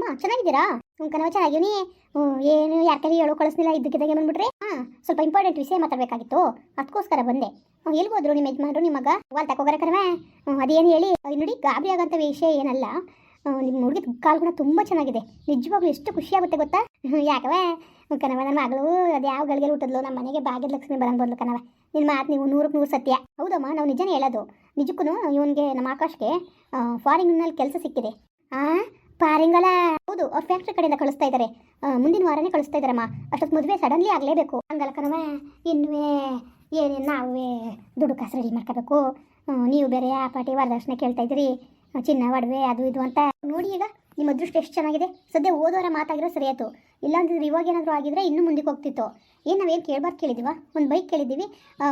ಅಮ್ಮ ಚೆನ್ನಾಗಿದ್ದೀರಾ? ಹ್ಞೂ ಕಣವ ಚೆನ್ನಾಗಿವ್ನಿ ಹ್ಞೂ ಏನು ಯಾಕೆ ಹೇಳೋ ಕಳಿಸ್ಲಿಲ್ಲ ಇದ್ದಕ್ಕಿದ್ದಾಗೆ ಬಂದ್ಬಿಟ್ರೆ? ಹಾಂ ಸ್ವಲ್ಪ ಇಂಪಾರ್ಟೆಂಟ್ ವಿಷಯ ಮಾತಾಡಬೇಕಾಗಿತ್ತು. ಅದಕ್ಕೋಸ್ಕರ ಬಂದೆ. ಎಲ್ಲಿ ಹೋದ್ರು ನಿಮ್ಮ ಯಜಮಾನ್ರು ನಿಮ್ಮ ಮಗ? ವಾಲ್ ತಗೋಗಾರ ಕಣವ ಹ್ಞೂ ಅದೇನು ಹೇಳಿ? ನೋಡಿ ಗಾಬರಿ ಆಗೋಂಥ ವಿಷಯ ಏನಲ್ಲ. ನಿಮ್ಮ ಹುಡುಗಿ ಕಾಲ್ಗುಣ ತುಂಬ ಚೆನ್ನಾಗಿದೆ. ನಿಜವಾಗ್ಲೂ ಎಷ್ಟು ಖುಷಿ ಆಗುತ್ತೆ ಗೊತ್ತಾ? ಹ್ಞೂ, ಯಾಕವೆ ಕಣವ ನನ್ನ ಮಗಳು ಅದು ಯಾವ ಗಳಿಗೆ ಹುಟ್ಟಿದ್ಲು? ನಮ್ಮ ಮನೆಗೆ ಭಾಗ್ಯದ ಲಕ್ಷ್ಮಿ ಬಂದ್ಲು ಕಣವ ನಿನ್ನ ಮಾತು ನೀವು ನೂರಕ್ಕೆ ನೂರು ಸತ್ಯ. ಹೌದಮ್ಮ ನಾವು ನಿಜನೇ ಹೇಳೋದು. ನಿಜಕ್ಕೂ ಇವನಿಗೆ ನಮ್ಮ ಆಕಾಶ್ಗೆ ಫಾರಿನ್ನಲ್ಲಿ ಕೆಲಸ ಸಿಕ್ಕಿದೆ. ಆ ಪಾರಿಂಗಲ ಹೌದು, ಅವ್ರ ಫ್ಯಾಕ್ಟ್ರಿ ಕಡೆಯಿಂದ ಕಳಿಸ್ತಾ ಇದ್ದಾರೆ ಮುಂದಿನ ವಾರನೇ ಕಳಿಸ್ತಾ ಇದ್ದಾರಮ್ಮ ಅಷ್ಟೊತ್ತು ಮದುವೆ ಸಡನ್ಲಿ ಆಗಲೇಬೇಕು. ಹಂಗಲ್ಲ ಕಣವ ಇನ್ನುವೇ ಏನೇನು ನಾವೇ ದುಡ್ಡು ಕಾಸು ರೆಡಿ ಮಾಡ್ಕೋಬೇಕು. ನೀವು ಬೇರೆ ಆ ಪಾಟಿ ವರದಕ್ಷಿಣೆ ಕೇಳ್ತಾ ಇದ್ದೀರಿ. ಚಿನ್ನ, ಒಡವೆ, ಅದು ಇದು ಅಂತ. ನೋಡಿ ಈಗ, ನಿಮ್ಮ ಅದೃಷ್ಟ ಎಷ್ಟು ಚೆನ್ನಾಗಿದೆ. ಸದ್ಯ ಓದೋರ ಮಾತಾಗಿರೋ ಸರಿಯಾಯ್ತು ಇಲ್ಲಾಂದ್ರೆ ಇವಾಗ ಏನಾದರೂ ಆಗಿದ್ರೆ ಇನ್ನೂ ಮುಂದಕ್ಕೆ ಹೋಗ್ತಿತ್ತು. ಏನು ನಾವೇನು ಕೇಳ್ಬಾರ್ದು ಕೇಳಿದ್ದೀವ ಒಂದು ಬೈಕ್ ಕೇಳಿದ್ದೀವಿ.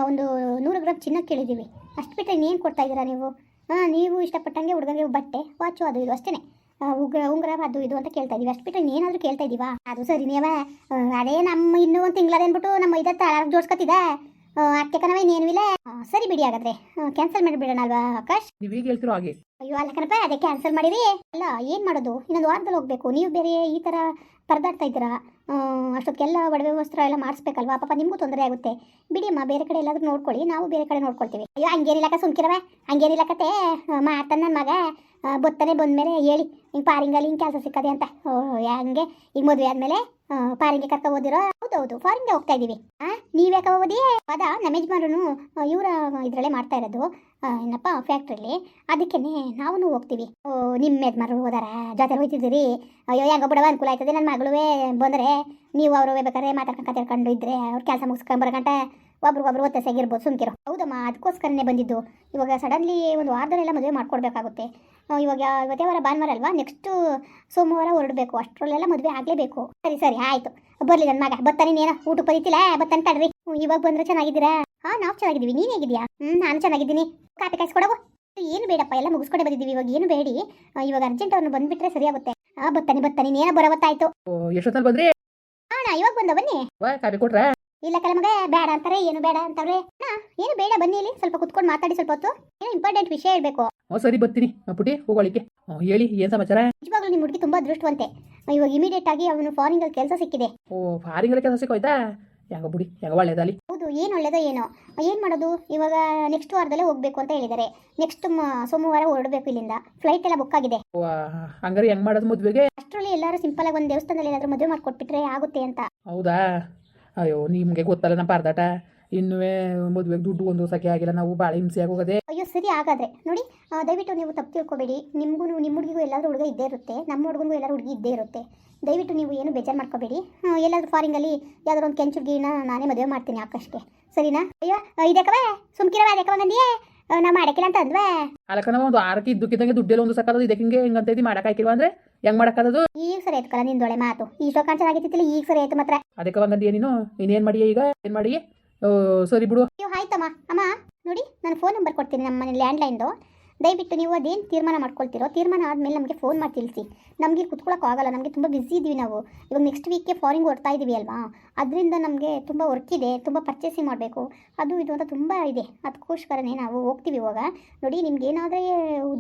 ಒಂದು ನೂರು ಗ್ರಾಮ್ ಚಿನ್ನ ಕೇಳಿದ್ದೀವಿ. ಅಷ್ಟು ಬಿಟ್ಟರೆ ಇನ್ನೇನು ಕೊಡ್ತಾ ಇದ್ದೀರಾ ನೀವು? ಹಾಂ ನೀವು ಇಷ್ಟಪಟ್ಟಂಗೆ ಹುಡುಗರಿಗೆ ಬಟ್ಟೆ, ವಾಚು, ಅದು ಇದು ಅಷ್ಟೇ ಉಗ್ರ ಉಂಗುರ ಅದು ಇದು ಅಂತ ಕೇಳ್ತಾ ಇದೀವಿ. ಅಷ್ಟು ಬಿಟ್ಟರೆ ಏನಾದರೂ ಕೇಳ್ತಾ ಇದೀವಾ? ಅದು ಸರಿ ನೀವ ಅದೇ ನಮ್ಮ ಇನ್ನೂ ಒಂದು ತಿಂಗಳದ ಅಂದ್ಬಿಟ್ಟು ನಮ್ಮ ಇದ ತಳ ಜೋಡ್ಸ್ಕೊತಿದೆ. ಅಕ್ಕೆ ಕಣವ ಇನ್ನೇನು ಇಲ್ಲ. ಸರಿ ಬಿಡಿ ಹಾಗಾದ್ರೆ. ಕ್ಯಾನ್ಸಲ್ ಮಾಡಿಬಿಡೋಣ ಅಲ್ವಾ ಆಕಾಶ್? ನೀವೀಗ ಹೇಳ್ತಿರೋ ಹಾಗೆ. ಅಯ್ಯೋ ಅಲ್ಲ ಕನಪ ಅದೇ ಕ್ಯಾನ್ಸಲ್ ಮಾಡಿರಿ. ಅಲ್ಲ ಏನು ಮಾಡೋದು? ಇನ್ನೊಂದು ವಾರದಲ್ಲಿ ಹೋಗ್ಬೇಕು. ನೀವು ಬೇರೆ ಈ ಥರ ಪರದಾಡ್ತಾ ಇದ್ದೀರಾ? ಅಷ್ಟೊತ್ತಿಗೆಲ್ಲ ಒಡವೆ ವಸ್ತ್ರ ಎಲ್ಲ ಮಾಡಿಸ್ಬೇಕಲ್ವಾ ಪಾಪ ನಿಮಗೂ ತೊಂದರೆ ಆಗುತ್ತೆ. ಬಿಡಿ ಅಮ್ಮ ಬೇರೆ ಕಡೆ ಎಲ್ಲಾದರೂ ನೋಡ್ಕೊಳ್ಳಿ. ನಾವು ಬೇರೆ ಕಡೆ ನೋಡ್ಕೊಳ್ತೀವಿ. ಅಯ್ಯೋ ಹಂಗೇನಿಲ್ಲಕ್ಕ ಸುಮ್ಕಿರವೆ ಹಂಗೇನಿಲ್ಲಕತೆ ಮಾಡ್ತಾನೆ ನನ್ನ ಮಗ ಬೊತ್ತನೆ ಬಂದ್ಮೇಲೆ ಹೇಳಿ, ಹಿಂಗೆ ಪಾರಿಂಗಲ್ಲಿ ಹಿಂಗೆ ಕೆಲಸ ಸಿಕ್ಕದೆ ಅಂತ. ಓ ಹಂಗೆ. ಈಗ ಮದುವೆ ಆದಮೇಲೆ ಪಾರಿಂಗೆ ಕರ್ಕೊ ಓದಿರೋ ಹೌದೌದು ಫಾರಿಂಗೆ ಹೋಗ್ತಾ ಇದ್ದೀವಿ ಹಾಂ ನೀವ್ಯಾಕೆ ಓದಿ ಅದ ನಮ್ಮ ಯಜಮಾನರು ಇವರ ಇದರಲ್ಲೇ ಮಾಡ್ತಾ ಇರೋದು. ಏನಪ್ಪ ಫ್ಯಾಕ್ಟ್ರಿಲಿ ಅದಕ್ಕೇ ನಾವು ಹೋಗ್ತೀವಿ. ಓ ನಿಮ್ಮ ಯಜಮಾರು ಹೋದಾರ? ಜೊತೆ ಹೋಯ್ತಿದ್ದೀರಿ? ಅಯ್ಯೋ, ಹೆಂಗ ಬಿಡವ ಅನುಕೂಲ ಆಯ್ತದೆ. ನನ್ನ ಮಗಳುವೇ ಬಂದರೆ ನೀವು ಅವರು ಬೇಕಾದ್ರೆ ಮಾತಾಡ್ಕೊಂಡು ಕತ್ತಿರ್ಕೊಂಡು ಇದ್ರೆ ಅವ್ರ ಕೆಲಸ ಮುಗಿಸ್ಕೊಂಡು ಒಬ್ರು ಒತ್ತೆ ಸೇಗಿರ್ಬೋದು, ಸುಮ್ಕಿರೋ. ಹೌದಮ್ಮ, ಅದಕ್ಕೋಸ್ಕರನೇ ಬಂದಿದ್ದು. ಇವಾಗ ಸಡನ್ಲಿ ಒಂದು ವಾರದಲ್ಲೆಲ್ಲ ಮದುವೆ ಮಾಡ್ಕೊಡ್ಬೇಕಾಗುತ್ತೆ. ಇವಾಗ ಇವತ್ತೇ ವಾರ ಭಾನುವಾರ ಅಲ್ವಾ? ನೆಕ್ಸ್ಟು ಸೋಮವಾರ ಹೊರಡಬೇಕು. ಅಷ್ಟರಲ್ಲೆಲ್ಲ ಮದುವೆ ಆಗಲೇಬೇಕು. ಸರಿ ಸರಿ, ಆಯಿತು. ಬರಲಿ ನನ್ನ ಮಗ. ಬತ್ತಾನೆ ನೀನು. ಊಟ ಬರೀತಿಲ್ಲ ಬತ್ತಾನೆ ತಡ್ರಿ. ಇವಾಗ ಬಂದ್ರೆ ಚೆನ್ನಾಗಿದ್ದೀರಾ? ಹಾಂ ನಾವು ಚೆನ್ನಾಗಿದ್ದೀವಿ. ನೀನು ಹೇಗಿದ್ಯಾ ಹ್ಞೂ ನಾನು ಚೆನ್ನಾಗಿದ್ದೀನಿ. ಕಾಪಿ ಕಾಯಿಸ್ಕೊಡವು ಏನು ಬೇಡಪ್ಪ ಎಲ್ಲ ಮುಗಿಸ್ಕೊಂಡೆ ಬಂದಿದ್ದೀವಿ. ಇವಾಗ ಏನು ಬೇಡಿ. ಇವಾಗ ಅರ್ಜೆಂಟ್ ಅವ್ನು ಬಂದ್ಬಿಟ್ರೆ ಸರಿಯಾಗುತ್ತೆ ಆ ಬತ್ತಾನೆ ಬತ್ತಾನೆ ನೀನ ಬರವತ್ತಾಯ್ತು ಓ ಎಷ್ಟೊತ್ತಲ್ಲಿ ಬಂದ್ರಿ? ಅಣ್ಣ ಇವಾಗ ಬಂದ ಬನ್ನಿ. ಕಾಪಿ ಕೊಟ್ರ? ಇಲ್ಲ ಕಲ ಮಗ ಬೇಡ ಅಂತಾರೆ ಏನು ಬೇಡ ಅಂತಾರೆ. ಹಾ ಏನು ಬೇಡ ಬನ್ನಿ ಇಲ್ಲಿ. ಸ್ವಲ್ಪ ಕುತ್ಕೊಂಡು ಮಾತಾಡಿ ಸ್ವಲ್ಪ ಹೊತ್ತು. ಏನೋ ಇಂಪಾರ್ಟೆಂಟ್ ವಿಷಯ ಹೇಳ್ಬೇಕು. ಹ್ಞೂ ಸರಿ ಬರ್ತೀನಿ. ಪುಟಿ ಹೋಗೋಳಿಕೆ ಹ್ಞೂ ಹೇಳಿ ಏನು ಸಮಾಚಾರ? ನಿಜವಾಗ್ಲೂ ನಿಮ್ಮ ಹುಡುಗಿ ತುಂಬಾ ಅದೃಷ್ಟವಂತೆ. ಇವಾಗ ಇಮಿಡಿಯೇಟ್ ಆಗಿ ಅವನು ಫಾರಿನ್ ಕೆಲಸ ಸಿಕ್ಕಿದೆ. ಓ ಫಾರಿಂಗಲ್ಲಿ ಕೆಲಸ ಸಿಕ್ಕೋಯ್ತಾ? ಹೆಂಗ ಬಿಡಿ ಯಾಗ ಹೌದು ಏನು ಒಳ್ಳೇದೋ ಏನೋ. ಏನು ಮಾಡೋದು? ಇವಾಗ ನೆಕ್ಸ್ಟ್ ವಾರದಲ್ಲೇ ಹೋಗ್ಬೇಕು ಅಂತ ಹೇಳಿದ್ದಾರೆ. ನೆಕ್ಸ್ಟ್ ಸೋಮವಾರ ಹೊರಡಬೇಕು ಇಲ್ಲಿಂದ. ಫ್ಲೈಟ್ ಎಲ್ಲ ಬುಕ್ ಆಗಿದೆ. ಹಂಗಾರೆ ಹೆಂಗ್ ಮಾಡೋದು ಮದುವೆಗೆ? ಅಷ್ಟರಲ್ಲಿ ಎಲ್ಲರೂ ಸಿಂಪಲ್ ಆಗಿ ಒಂದು ದೇವಸ್ಥಾನದಲ್ಲಿ ಏನಾದರೂ ಮದುವೆ ಮಾಡ್ಕೊಟ್ಬಿಟ್ರೆ ಆಗುತ್ತೆ ಅಂತ. ಹೌದಾ? ಅಯ್ಯೋ ನಿಮಗೆ ಗೊತ್ತಲ್ಲ ನಮ್ಮ ಪರದಾಟ. ಇನ್ನುವೇ ಮದುವೆಗೆ ದುಡ್ಡು ಒಂದು ಸಖೆ ಆಗಿಲ್ಲ ನಾವು ಭಾಳ ಹಿಂಸೆ ಆಗೋಗದೆ. ಅಯ್ಯೋ ಸರಿ ಹಾಗಾದ್ರೆ. ನೋಡಿ ಆ, ದಯವಿಟ್ಟು ನೀವು ತಪ್ಪು ತಿಳ್ಕೊಬೇಡಿ. ನಿಮಗೂ ನಿಮ್ಮ ಹುಡುಗಿಗೂ ಎಲ್ಲಾದ್ರೂ ಹುಡುಗ ಇದ್ದೇ ಇರುತ್ತೆ. ನಮ್ಮ ಹುಡುಗನಿಗೂ ಎಲ್ಲರೂ ಹುಡುಗಿ ಇದ್ದೇ ಇರುತ್ತೆ. ದಯವಿಟ್ಟು ನೀವು ಏನು ಬೇಜಾರು ಮಾಡ್ಕೋಬೇಡಿ. ಎಲ್ಲಾದರೂ ಫಾರಿಂಗಲ್ಲಿ ಯಾವ್ದಾದ್ರು ಒಂದು ಕೆಂಚು ಹುಡುಗಿನ ನಾನೇ ಮದುವೆ ಮಾಡ್ತೀನಿ ಆಕಾಶ್ಗೆ ಸರಿನಾ? ಅಯ್ಯೋ ಇದಕ್ಕವ ಸುಮ್ಕಿರವ ಅದಕ್ಕವ ನಂದಿಯೇ. ನಾ ಮಾಡಕ್ಕಿಲ್ಲ ಅಂತ ಅಂದ್ವೆ. ಅಲ್ಲಕ್ಕ ನಾವು ಒಂದು ಆರಕ್ಕೆ ಇದ್ದಕ್ಕಿದ್ದಂಗೆ ದುಡ್ಡೆಲ್ಲ ಒಂದು ಸಕಾಲದ ಇದಕ್ಕೆ ಹಿಂಗೆ ಹೆಂಗಂತ ಮಾಡಕ ಮಾಡೋಕ್ಕಾಗಿಲ್ವ ಅಂದ್ರೆ? ಹೆಂಗ್ ಮಾಡೋಕ್ಕದು ಈಗ ಸರಿ ಆಯ್ತು ಕಲ ನಿಂದೊಳೆ ಮಾತು. ಈ ಶೋಕ ಚೆನ್ನಾಗಿತ್ತಿಲ್ಲ ಈಗ ಸರಿ ಆಯ್ತು ಮಾತ್ರ. ಅದಕ್ಕೆ ಹಂಗಂದು ನೀನು. ಇನ್ನೇನು ಮಾಡಿ ಈಗ? ಏನು ಮಾಡಿ ಸರಿ ಬಿಡು. ಅಯ್ಯೋ, ಆಯ್ತಮ್ಮ. ಅಮ್ಮ, ನೋಡಿ, ನಾನು ಫೋನ್ ನಂಬರ್ ಕೊಡ್ತೀನಿ ನಮ್ಮ ಮನೆ ಲ್ಯಾಂಡ್ಲೈನ್ದು ದಯವಿಟ್ಟು ನೀವು ಅದೇನು ತೀರ್ಮಾನ ಮಾಡ್ಕೊಳ್ತೀರೋ, ತೀರ್ಮಾನ ಆದಮೇಲೆ ನಮಗೆ ಫೋನ್ ಮಾಡಿ ತಿಳಿಸಿ. ನಮಗೆ ಕುತ್ಕೊಳ್ಳೋಕ್ಕಾಗಲ್ಲ ನಮಗೆ ತುಂಬ ಬ್ಯುಸಿ ಇದ್ದೀವಿ ನಾವು. ಇವಾಗ ನೆಕ್ಸ್ಟ್ ವೀಕ್ಗೆ ಫಾರಿನ್ ಹೊರ್ತಾ ಇದ್ದೀವಿ ಅಲ್ವಾ? ಅದರಿಂದ ನಮಗೆ ತುಂಬ ವರ್ಕ್ ಇದೆ, ತುಂಬ ಪರ್ಚೇಸಿಂಗ್ ಮಾಡಬೇಕು. ಅದು ಇದು ಅಂತ ತುಂಬ ಇದೆ. ಅದಕ್ಕೋಸ್ಕರನೇ ನಾವು ಹೋಗ್ತೀವಿ ಇವಾಗ. ನೋಡಿ, ನಿಮ್ಗೆ ಏನಾದರೆ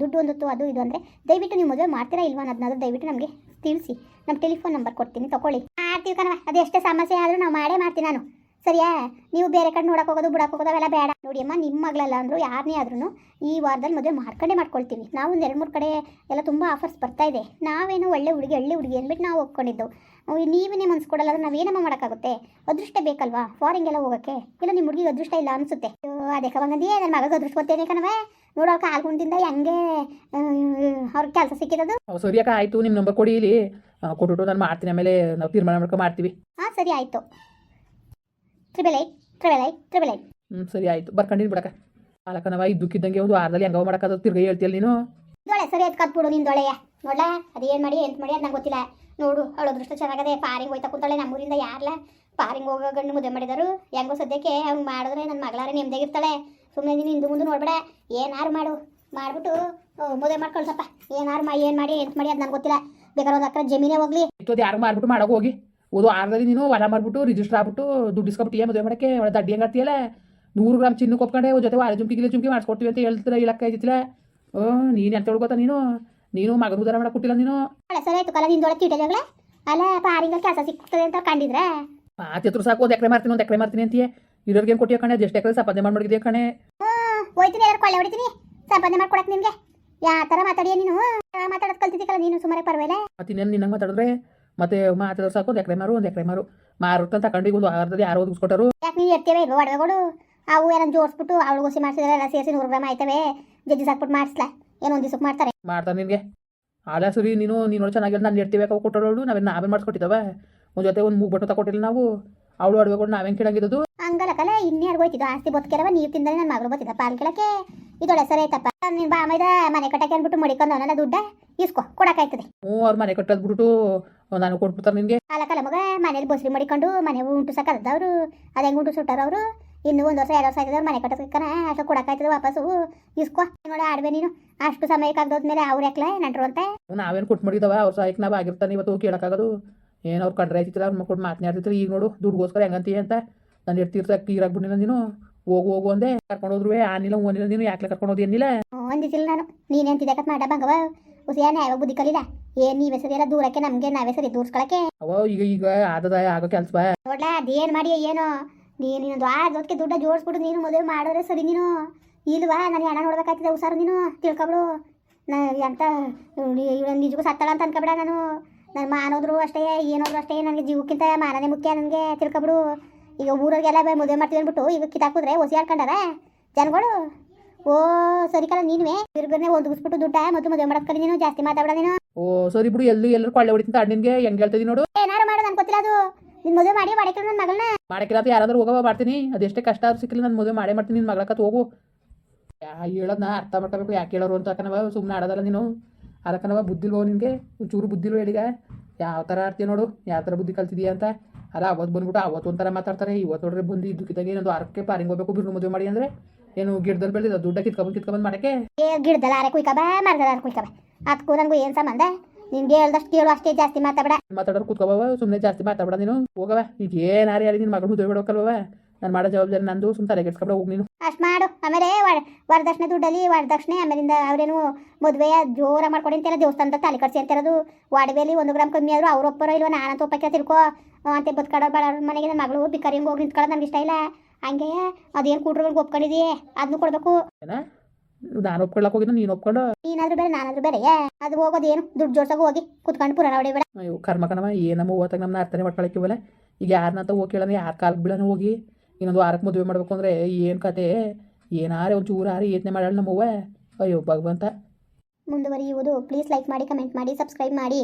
ದುಡ್ಡು ಒಂದೊತ್ತು ಅದು ಇದು ಅಂದರೆ ದಯವಿಟ್ಟು ನೀವು ಮದುವೆ ಮಾಡ್ತೀರಾ ಇಲ್ವಾ ಅನ್ನೋದನ್ನ ದಯವಿಟ್ಟು ನಮಗೆ ತಿಳಿಸಿ. ನಮ್ಮ ಟೆಲಿಫೋನ್ ನಂಬರ್ ಕೊಡ್ತೀನಿ, ತಗೊಳ್ಳಿ. ಮಾಡ್ತೀವಿ ಕಣವ ಅದೆಷ್ಟೇ ಸಮಸ್ಯೆ ಆದರೂ ನಾವು ಮಾಡೇ ಮಾಡ್ತೀನಿ ನಾನು. ಸರಿಯಾ? ನೀವು ಬೇರೆ ಕಡೆ ನೋಡಕ್ಕೆ ಹೋಗೋದು ಬಿಡಕ್ಕೆ ಹೋಗೋದು ಅವೆಲ್ಲ ಬೇಡ. ನೋಡಿ ಅಮ್ಮ ನಿಮ್ಮ ಮಗಳಲ್ಲ ಅಂದ್ರು ಯಾರನ್ನೇ ಆದ್ರೂ ಈ ವಾರದಲ್ಲಿ ಮದುವೆ ಮಾರ್ಕಂಡೆ ಮಾಡ್ಕೊಳ್ತೀವಿ ನಾವು ಒಂದು ಎರಡು ಮೂರು ಕಡೆ ಎಲ್ಲ ತುಂಬ ಆಫರ್ಸ್ ಬರ್ತಾ ಇದೆ. ನಾವೇನೋ ಒಳ್ಳೆ ಹುಡುಗಿ ಹಳ್ಳಿ ಹುಡುಗಿ ಅಂದ್ಬಿಟ್ಟು ನಾವು ಒಪ್ಕೊಂಡಿದ್ದು. ಅವ್ ನೀವೇ ಮನ್ಸು ಕೊಡಲ್ಲ ಅಂದ್ರೆ ನಾವೇನಮ್ಮ ಮಾಡೋಕ್ಕಾಗುತ್ತೆ? ಅದೃಷ್ಟ ಬೇಕಲ್ವಾ ಫಾರಿಂಗೆಲ್ಲ ಹೋಗೋಕ್ಕೆ? ಇಲ್ಲ ನಿಮ್ಮ ಹುಡುಗಿಗೆ ಅದೃಷ್ಟ ಇಲ್ಲ ಅನಿಸುತ್ತೆ. ಅದೇ ಬಂಗಂದಿಯೇ ನನ್ನ ಮಗ ಅದೃಷ್ಟ ಗೊತ್ತೇನೆ ಕಣವೆ ನೋಡೋ ಕಾಲ್ಗುಂದಿಂದ ಹೆಂಗೆ ಅವ್ರಿಗೆ ಕೆಲಸ ಸಿಕ್ಕಿರೋದು ಸರಿ ಅಕ್ಕ ಆಯಿತು ನಿಮ್ಮ ನಂಬರ್ ಕೊಡಿ ಇಲ್ಲಿ. ಕೊಟ್ಟು ಕೊಟ್ಬಿಟ್ಟು ನಾನು ಮಾಡ್ತೀನಿ ಆಮೇಲೆ ನಾವು ತೀರ್ಮಾನ ಮಾಡ್ಕೊಂಡು ಮಾಡ್ತೀವಿ. ಹಾಂ ಸರಿ ಆಯಿತು. ಟ್ರಿಬಲ್ ಏಯ್ಟ್ ಟ್ರಿಬಲ್ ಏಯ್ಟ್ ಹ್ಞೂ ಸರಿ ಆಯಿತು. ಬರ್ಕೊಂಡಿನಿ ಬಿಡಕ ಅಲ್ಲಕ್ಕ ನಾವು ಇದ್ದಕ್ಕಿದ್ದಂಗೆ ಒಂದು ವಾರದಲ್ಲಿ ಹೆಂಗವ ಮಾಡೋಕ್ಕದು ತಿರ್ಗಿ ಹೇಳ್ತೀಯಲ್ಲ ನೀನು? ದೊಳೆ ಸರಿ ಆಯ್ತು ಕತ್ ಬಿಡು ನಿನ್ ದೊಳೆಯ. ಅದು ಏನು ಮಾಡಿ ಎಂತ ಮಾಡಿ ಅದು ನಂಗೆ ಗೊತ್ತಿಲ್ಲ. ನೋಡು ಅವಳು ಅದೃಷ್ಟ ಚೆನ್ನಾಗದೆ ಪಾರಿಂಗ್ ಹೋಯ್ತಾ ಕೂತಾಳೆ ನಮ್ಮೂರಿಂದ ಯಾರ್ಲ ಪಾರಿಂಗ್ ಹೋಗೋ ಗಂಡು ಮದುವೆ ಮಾಡಿದರು. ಹೆಂಗೋ ಸದ್ಯಕ್ಕೆ ಅವ್ನು ಮಾಡಿದ್ರೆ ನನ್ನ ಮಗಳಾರೆ ನೆಮ್ಮದಿಯಾಗಿರ್ತಾಳೆ ಸುಮ್ಮನೆ ನೀನು ಹಿಂದೆ ಮುಂದೆ ನೋಡ್ಬೇಡ. ಏನಾರು ಮಾಡು. ಮಾಡ್ಬಿಟ್ಟು ಮದುವೆ ಮಾಡ್ಕೊಳ್ಸಪ್ಪ ಏನಾರು ಮಾಡಿ ಏನು ಮಾಡಿ ಎಂತ ಮಾಡಿ ಅದು ನಂಗೆ ಗೊತ್ತಿಲ್ಲ. ಬೇಕಾದ್ರೆ ಒಂದು ಅಕ್ಕ ಜಮೀನೇ ಹೋಗ್ಲಿ. ಯಾರು ಮಾಡ್ಬಿಟ್ಟು ಮಾಡೋಕೆ ಹೋಗಿ. ಓದು ವಾರದಲ್ಲಿ ನೀನು ಹೊಲ ಮಾಡ್ಬಿಟ್ಟು ರಿಜಿಸ್ಟರ್ ಆಗ್ಬಿಟ್ಟು ದುಡ್ಡು ಇಸ್ಕೊಬಿಟ್ಟು ಮದುವೆ ಮಾಡೋಕ್ಕೆ? ಒಳ್ಳೆ ದಡ್ಡಿ ಹೆಂಗತ್ತಿಯಲ್ಲ ನೂರು ಗ್ರಾಮ್ ಚಿನ್ನ ಕೊಪ್ಕೊಂಡೆ ಜೊತೆ ವಾರ ಜುಮ್ಕಿ ಗಿಲೆ ಜುಮ್ಕಿ ಮಾಡಿಸ್ಕೊಡ್ತೀವಿ ಅಂತ ಹೇಳ್ತಿಲ್ಲ ಇಳಕ್ಕ ಇದ್ದಿಲ್ಲ ಓ ನೀನು ಎಂತ ಗೊತ್ತಾ ನೀನು? ನೀನು ಮಗನ ಉದಾರ ಮಾಡಕ್ಕೆ ಕೊಟ್ಟಿಲ್ಲ ನೀನು? ಸರಿ ಕಲ ನಿಂದೊಳಗೆ ಚೀಟ ಜಗಳ? ಅಲ್ಲ ಪಾರಿಂಗಲ್ ಕೆಲಸ ಸಿಗ್ತದೆ ಅಂತ ಕಂಡಿದ್ರೆ? ಮಾತಿದ್ರು ಸಾಕು ಒಂದು ಎಕರೆ ಮಾರ್ತೀನಿ ಒಂದು ಎಕರೆ ಮಾರ್ತೀನಿ ಅಂತೀಯ? ಇರೋರ್ಗೆ ಏನು ಕೊಟ್ಟಿಯ ಕಣೆ ಅದೆಷ್ಟು ಎಕರೆ ಸಂಪಾದನೆ ಮಾಡ್ಬಿಡಿದೆಯಾ ಕಣೆ? ಹೋಯ್ತೀನಿ ಯಾರು ಕೊಳ್ಳೆ ಹೊಡಿತೀನಿ. ಸಂಪಾದನೆ ಮಾಡ್ಕೊಡಕ್ ನಿನ್ಗೆ ಯಾವ ಥರ ಮಾತಾಡಿಯ ನೀನು? ಮಾತಾಡೋದು ಕಲ್ತಿದ್ದೀಕಲ್ಲ ನೀನು ಸುಮಾರು ಪರವಾಗಿಲ್ಲ. ಮತ್ತೆ ನಿನ್ನ ನಿನ್ನಂಗೆ ಮಾತಾಡಿದ್ರೆ? ಮತ್ತೆ ಮಾತಾಡೋ ಸಾಕು ಒಂದು ಎಕರೆ ಮಾರು ಒಂದು ಎಕರೆ ಮಾರು ಮಾರುತ್ತ ತಗೊಂಡು ಒಂದು ಅರ್ಧದ ಯಾರು ಒದಗಿಸ್ಕೊಟ್ಟರು ಯಾಕೆ ನೀವು ಇರ್ತೇವೆ ಇಲ್ವ ಒಡವೆಗಳು ಅವು ಏನೋ ಜೋಡಿಸ್ಬಿಟ್ಟು ಅವಳು ಗೋಸಿ ಮಾಡಿಸಿದ್ರೆ ಎಲ್ಲ ಸೇರಿಸಿ ನೂರು ಗ್ರಾಮ್ ಆಯ್ತವೆ. ಜಜ್ಜಿ ಸಾಕ್ಬಿಟ್ಟು ಮಾಡಿಸ್ಲ. ಏನೋ ಒಂದು ದಿವ್ಸಕ್ಕೆ ಮಾಡ್ತಾರೆ. ಮಾಡ್ತಾನೆ ನಿನಗೆ. ಆಲ ಸರಿ ನೀನು ನೀನು ಚೆನ್ನಾಗಿಲ್ಲ ನಾನು ಇರ್ತೀವಿ ಅವು ಕೊಟ್ಟರೋಳು ನಾವೇನು ನಾವೇ ಮಾಡಿಸ್ಕೊಟ್ಟಿದ್ದಾವೆ. ಒಂದು ಜೊತೆ ಒಂದು ಮೂಗ್ ಬಟ್ಟು ತಗೊಟ್ಟಿಲ್ಲ ನಾವು. ಅವಳು ಅಡುಗೆಗಳು ನಾವೇನು ಕೇಳಾಗಿದ್ದು ಹಂಗಲ್ಲ ಕಲೆ ಇನ್ಯಾರು ಹೋಯ್ತಿದ್ದು. ಆಸ್ತಿ ಬದುಕಿರವ ನೀರು ತಿಂದರೆ ನನ್ನ ಮಗಳು ಬತ್ತಿದ್ದ ಪಾಲ್ ಕೇಳಕ್ಕೆ. ಇದೊಳೆ ಸರಿ ಆಯ್ತಪ್ಪ ನೀನು ಬಾ ಮೈದ ಮನೆ ಕಟ್ಟಕ್ಕೆ ಅಂದ್ಬಿಟ್ಟು ಮಡಿಕೊಂಡು ಅವನೆಲ್ಲ ದುಡ್ಡ. ಇಸ್ಕೊ ಕೊಡಕ್ಕಾಯ್ತದೆ. ಹ್ಞೂ ಅವ್ರ ಮನೆ ಕಟ್ಟೋದು ಬಿಟ್ಬಿಟ್ಟು ನಾನು ಕೊಟ್ಬಿಡ್ತಾರೆ ನಿನಗೆ. ಕಲ ಮಗ ಮನೇಲಿ ಬಸ್ರಿ ಮಡಿಕೊಂಡು ಮನೆ ಉಂಟು ಸಕ್ಕದವ್ರು ಅದು ಹೆಂಗೆ ಉಂಟು ಸುಟ್ಟಾರ ಅವರು? ಇನ್ನು ಒಂದು ವರ್ಷ ಎರಡು ವರ್ಷ ಆಯ್ತದವ್ರು ಮನೆ ಕಟ್ಟೋದಕ್ಕನ ಅಷ್ಟು ಕೊಡಕ್ಕಾಯ್ತದೆ ವಾಪಸ್ಸು. ಇಸ್ಕೋ ನೋಡಿ ಆಡ್ಬೇ ನೀನು. ಅಷ್ಟು ಸಮಯಕ್ಕೆ ಆಗದೋದ್ಮೇಲೆ ಅವ್ರು ಎಕ್ಲ ನಂಟ್ರು ಅಂತ? ನಾವೇನು ಕೊಟ್ಟು ಮಾಡಿದವ ಅವ್ರ ಸಹಾಯಕ್ಕೆ ನಾವು ಆಗಿರ್ತಾನೆ ಇವತ್ತು ಕೇಳೋಕ್ಕಾಗೋದು. ಏನು ಅವ್ರು ಕಂಡ್ರೆ ಆಯ್ತಿಲ್ಲ ಅವ್ರ ಮಕ್ಕಳು ಮಾತನಾಡ್ತಿದ್ರು ಈಗ ನೋಡು ದುಡ್ಗೋಸ್ಕರ ಹೆಂಗಂತೀಯ ಅಂತ. ನಾನು ಇರ್ತಿರ್ತ ಕೀರಾಗ್ಬಿಟ್ಟಿನ ನೀನು. ಹೋಗು ಹೋಗು ಅಂದೆ. ಕರ್ಕೊಂಡು ಹೋದ್ರು ಆನಿಲ್ಲ ಓನಿಲ್ಲ ನೀನು ಯಾಕೆ ಕರ್ಕೊಂಡು ಹೋದಿ ಏನಿಲ್ಲ ಒಂದಿಸಿಲ್ಲ ನಾನು. ನೀನೇನು ತಿದ್ದಕತ್ ಮಾಡ ಬಂಗವ ಹುಸಿಯ ಯಾವ ಬುದ್ಧಿ ಕಲಿದ ಏನ್ ನೀವೇ ಸರಿ ಎಲ್ಲ ದೂರಕ್ಕೆ ನಮ್ಗೆ ನಾವೇ ಸರಿ ದೂರ್ಸ್ಕೊಳಕ್ಕೆ ಅವ ಈಗ ಈಗ ಆದದ ಆಗೋ ಕೆಲ್ಸ ಬಾ. ನೋಡ್ಲಾ ಅದೇನ್ ಮಾಡಿ ಏನೋ? ನೀನು ನೀನೊಂದು ಆದಕ್ಕೆ ದುಡ್ಡ ಜೋಡಿಸ್ಬಿಟ್ಟು ನೀನು ಮದುವೆ ಮಾಡೋರೆ ಸರಿ ನೀನು. ಇಲ್ವಾ ನಾನು ಹಣ ನೋಡ್ಬೇಕಾಯ್ತದೆ ಹುಷಾರು ನೀನು. ತಿಳ್ಕೊಬಿಡು. ನಾ ಎಂತ ಇವ್ಳು ನಿಜಕ್ಕೂ ಸತ್ತಾಳ ಅಂತ ಅನ್ಕೊಬಿಡ ನಾನು. ನನ್ನ ಮಾನೋದ್ರು ಅಷ್ಟೇ ಏನಾದ್ರು ಅಷ್ಟೇ ನನಗೆ ಜೀವಕ್ಕಿಂತ ಮಾನನೇ ಮುಖ್ಯ ನನಗೆ ತಿಳ್ಕೊಬಿಡು. ಈಗ ಊರಿಗೆಲ್ಲ ಮದುವೆ ಮಾಡ್ತೀವಿ ಅಂದ್ಬಿಟ್ಟು ಈಗ ಕಿತ್ತಾಕಿದ್ರೆ ಹೊಸಿ ಹಾಕೊಂಡಾರ ಜನಗಳು? ಓ ಸರಿ ಕಲ ನೀನುವೆ? ತಿರ್ಗನೆ ಒದಗಿಸ್ಬಿಟ್ಟು ದುಡ್ಡ ಮತ್ತು ಮದುವೆ ಮಾಡಕ್ಕೆ ನೀನು ಜಾಸ್ತಿ ಮಾತಾಡ ನೀನು. ಓ ಸರಿ ಬಿಡು ಎಲ್ಲೂ ಎಲ್ಲರೂ ಕೊಳ್ಳೆ ಹೊಡಿತೀನಿ ಅಣ್ಣ ನಿನ್ಗೆ. ಹೆಂಗ್ ಹೇಳ್ತಿದೀನಿ ನೋಡು. ಏನಾರು ಮಾಡೋದು ನನ್ಗೆ ಗೊತ್ತಿಲ್ಲ ಅದು. ನಿನ್ ಮದುವೆ ಮಾಡಿ ಮಾಡಕ್ಕೆ ನನ್ನ ಮಗಳನ್ನ ಮಾಡಕ್ಕಿಲ್ಲ ಅಂತ ಯಾರಾದ್ರೂ ಹೋಗವ ಮಾಡ್ತೀನಿ. ಅದೆಷ್ಟೇ ಕಷ್ಟ ಆದ್ರೂ ಸಿಕ್ಕಿಲ್ಲ ನಾನು ಮದುವೆ ಮಾಡೇ ಮಾಡ್ತೀನಿ ನಿನ್ನ ಮಗಳಕತ್ ಹೋಗು. ಯಾ ನಾ ಅರ್ಥ ಮಾಡ್ಕೋಬೇಕು ಯಾಕೆ ಹೇಳೋರು ಅಂತ ಕಣವ. ಸುಮ್ಮನೆ ಆಡೋದಲ್ಲ ನೀನು. ಅದಕ್ಕನವ ಬುದ್ಧಿಲ್ವೋ ನಿನಗೆ? ಒಂಚೂರು ಬುದ್ಧಿಲ್ವೋ ಹೇಳಿಗ ಯಾವ ಥರ ಆಡ್ತೀಯ ನೋಡು ಯಾವ ಥರ ಬುದ್ಧಿ ಕಲ್ತಿದೀಯ ಅಂತ. ಅಲ್ಲ ಅವತ್ತು ಬಂದ್ಬಿಟ್ಟು ಅವತ್ತು ಒಂಥರ ಮಾತಾಡ್ತಾರೆ. ಇವತ್ತು ನೋಡ್ರೆ ಬಂದು ಇದ್ದಕ್ಕಿದ್ದಂಗೆ ಏನೊಂದು ಆರಕ್ಕೆ ಪಾರಿಂಗ್ ಹೋಗ್ಬೇಕು ಬಿರು ಮದುವೆ ಮಾಡಿ ಅಂದರೆ. ಏನು ಗಿಡದಲ್ಲಿ ಬೆಳೆದಿದ್ದ ದುಡ್ಡ ಕಿತ್ಕೊಂಡ್ ಕಿತ್ಕೊಂಡ್ ಮಾಡಕ್ಕೆ? ಏ ಗಿಡದಲ್ಲ ಅರೆ ಕುಯ್ಕಬ ಮರದಲ್ಲ ಕುಯ್ಕಬ ಅದಕ್ಕೂ ನನಗೂ ಏನು ಸಂಬಂಧ? ನಿನ್ಗೆ ಹೇಳ್ದಷ್ಟು ಕೇಳು ಅಷ್ಟೇ ಜಾಸ್ತಿ ಮಾತಾಡ ಮಾತಾಡೋರು ಕೂತ್ಕೋಬವ ಸುಮ್ಮನೆ ಜಾಸ್ತಿ ಮಾತಾಡ ನೀನು. ಹೋಗವ ಈಗ ಏನಾರು ಅಲ್ಲಿ ನಿನ್ನ ಮಗಳು ಮದುವೆ ಬಿಡೋಕಲ್ವ ನಾನು ಮಾಡೋ ಜವಾಬ್ದಾರಿ ನಂದು. ಸುಮ್ಮನೆ ತಲೆ ಕೆಡ್ಸ್ಕೊಬೇಡ ಹೋಗಿ ನೀನು. ಅಷ್ಟು ಮಾಡು. ಆಮೇಲೆ ವರ- ವರದಕ್ಷಿಣೆ ದುಡ್ಡಲ್ಲಿ ವರದಕ್ಷಿಣೆ ಆಮೇಲಿಂದ ಅವರೇನು ಮದುವೆಯ ಜೋರ ಮಾಡ್ಕೊಡಿ ಅಂತೆಲ್ಲ ದೇವಸ್ಥಾನದ ತಾಲಿ ಕಟ್ಸಿ ಅಂತಿರೋದು ವಾಡಬೇಲಿ ಒಂದು ಗ್ರಾಮ್ ಕಮ್ಮಿ ಆದರೂ ಅವ್ರ ಒಪ್ಪರೋ ಇಲ್ವೋ ನಾನಂತ ಒಪ್ಪಕ್ಕೆ ತಿಳ್ಕೊ ಅಂತ ಬದುಕಾಡೋ ಬೇಡ ಮನೆಗೆ ನನ್ನ ಮಗಳು ಬಿಕ್ಕರಿಂಗ್ ಹಿಂಗೆ ಹೋಗಿ ನಿಂತ್ಕೊಳ್ಳೋದು ನಮ್ಗೆ ಇಷ್ಟ ಇಲ್ಲ. ಹಂಗೆ ಅದೇನು ಕೂಟ್ರುಗಳಿಗೆ ಒಪ್ಕೊಂಡಿದೀಯ? ಅದನ್ನು ಕೊಡಬೇಕು. ಏನ? ನಾನು ಒಪ್ಕೊಳ್ಳೋಕೆ ಹೋಗಿದ್ದು ನೀನು ಒಪ್ಕೊಂಡು. ನೀನಾದ್ರೂ ಬೇರೆ ನಾನಾದ್ರೂ ಬೇರೆ. ಅದು ಹೋಗೋದೇನು? ದುಡ್ಡು ಜೋಡ್ಸಾಗ ಹೋಗಿ ಕುತ್ಕೊಂಡು ಪುರಾಣ ಹೊಡಿಬೇಡ. ಅಯ್ಯೋ ಕರ್ಮ ಕಣವ ಏನಮ್ಮ ಓತಾಗ ನಮ್ಮನ್ನ ಅರ್ಥನೇ ಮಾಡ್ಕೊಳಕ್ಕಿವಲ್ಲ ಈಗ ಯಾರನ್ನಂತ ಹೋಗಿ ಕೇಳೋಣ ಯಾರ ಕಾಲಕ್ಕೆ ಬೀಳೋಣ ಹೋಗಿ. ಇನ್ನೊಂದು ವಾರಕ್ಕೆ ಮದುವೆ ಮಾಡ್ಬೇಕು ಅಂದ್ರೆ ಏನು ಕತೆ? ಏನಾರೆ ಒಂದು ಚೂರು ಆರಿ ಯೋಚನೆ ಮಾಡಾಳ ನಮ್ಮವ್ವ. ಅಯ್ಯೋ ಭಗವಂತ. ಮುಂದುವರಿಯುವುದು. ಪ್ಲೀಸ್ ಲೈಕ್ ಮಾಡಿ ಕಮೆಂಟ್ ಮಾಡಿ ಸಬ್ಸ್ಕ್ರೈಬ್ ಮಾಡಿ.